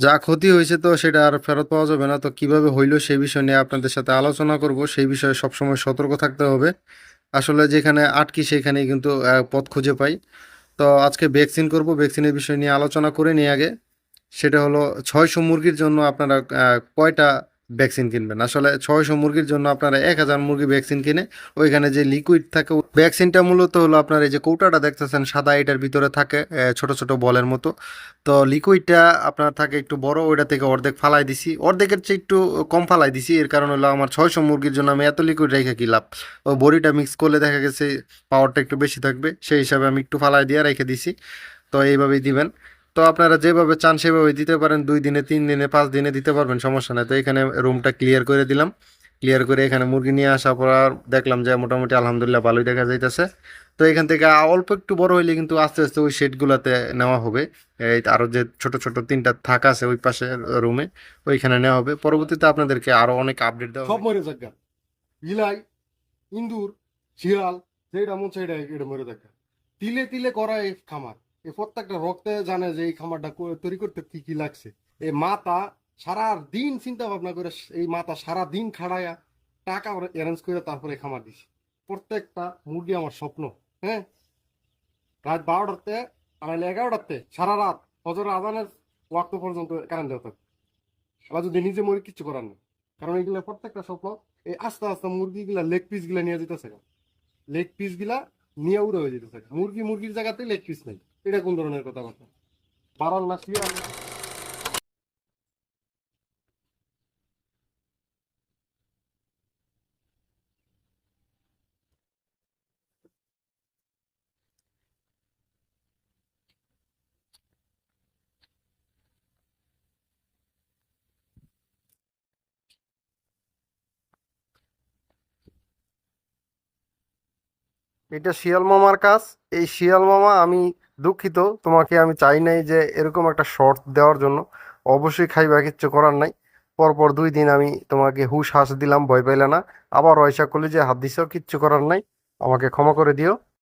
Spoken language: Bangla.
যা ক্ষতি হয়েছে তো সেটা আর ফেরত পাওয়া যাবে না। তো কীভাবে হইল সেই বিষয় নিয়ে আপনাদের সাথে আলোচনা করব। সেই বিষয়ে সবসময় সতর্ক থাকতে হবে। আসলে যেখানে আটকি সেখানেই কিন্তু পথ খুঁজে পাই। তো আজকে ভ্যাকসিন করব। ভ্যাকসিনের বিষয় নিয়ে আলোচনা করে নিই আগে। সেটা হলো ছয়শো মুরগির জন্য আপনারা কয়টা ভ্যাকসিন কিনবেন। আসলে ছয়শো মুরগির জন্য আপনারা এক হাজার মুরগি ভ্যাকসিন কিনে ওইখানে যে লিকুইড থাকে ভ্যাকসিনটা মূলত হলো আপনার এই যে কৌটাটা দেখতেছেন, সাদা এটার ভিতরে থাকে ছোট ছোট বলের মতো। তো লিকুইডটা আপনার থাকে একটু বড়, ওইটা থেকে অর্ধেক ফালাই দিছি। অর্ধেকের চেয়ে একটু কম ফালাই দিছি, এর কারণ হলো আমার ছয়শো মুরগির জন্য আমি এত লিকুইড রেখে কি লাভ? ও বড়িটা মিক্স করলে দেখা গেছে পাওয়ারটা একটু বেশি থাকবে, সেই হিসাবে আমি একটু ফালাই দিয়ে রেখে দিছি। তো এইভাবেই দিবেন। তো আপনারা যেভাবে চান সেভাবে দিতে পারেন। দুই দিনে তিন দিনে পাঁচ দিনে দিতে পারবেন সমস্যা নেই। তো এখানে রুমটা ক্লিয়ার করে দিলাম। ক্লিয়ার করে এখানে মুরগি নিয়ে আসার পর দেখলাম যে মোটামুটি আলহামদুলিল্লাহ ভালোই দেখা যাইতেছে। তো এখান থেকে অল্প একটু বড় হইলে কিন্তু আস্তে আস্তে ওই শেডগুলোতে নেওয়া হবে। এই আরও যে ছোট ছোট তিনটা থাক আছে ওই পাশে রুমে ওইখানে নেওয়া হবে। পরবর্তীতে আপনাদেরকে আরও অনেক আপডেট দেওয়া সব মরে যাক ইলাই ইন্দুর শিয়াল যেটা মন সেটা এটা মরে যাক তিলে তিলে করা এই খামার। এই প্রত্যেকটা রক্তে জানে যে এই খামারটা তৈরি করতে কি কি লাগছে। এই মাতা সারা দিন চিন্তা ভাবনা করে এই মাতা সারা দিন খাড়ায়া টাকা অ্যারেঞ্জ করে তারপরে খামার দিছি। প্রত্যেকটা মুরগি আমার স্বপ্ন হ্যাঁ? রাত বারোটাতে, আড়াইলে এগারোটাতে, সারা রাত হজর আদানের ওয়াক্ত পর্যন্ত কারেন্ট দেওয়া থাকে এবার যদি নিজে মরে কিচ্ছু করার নেই কারণ এগুলা প্রত্যেকটা স্বপ্ন, এই আস্তে আস্তে মুরগি গুলা লেগ পিসগুলা নিয়ে যেতেছে। লেগ পিসগুলা নিয়ে উড়ে হয়ে যেতেছে। মুরগি মুরগির জায়গাতে লেগ পিস নেই। এটা কোন ধরনের কথাবার্তা বাড়াল না এটা শিয়াল মামার কাজ। এই শিয়াল মামা, আমি দুঃখিত, তোমাকে আমি চাই নাই যে এরকম একটা শর্ট দেওয়ার জন্য। অবশ্যই খাইবা কিচ্ছু করার নাই। পরপর দুই দিন আমি তোমাকে হুশ হাস দিলাম, ভয় পাইলে না। আবার রয়সা করলে যে হাত দিছ, কিচ্ছু করার নাই। আমাকে ক্ষমা করে দিও।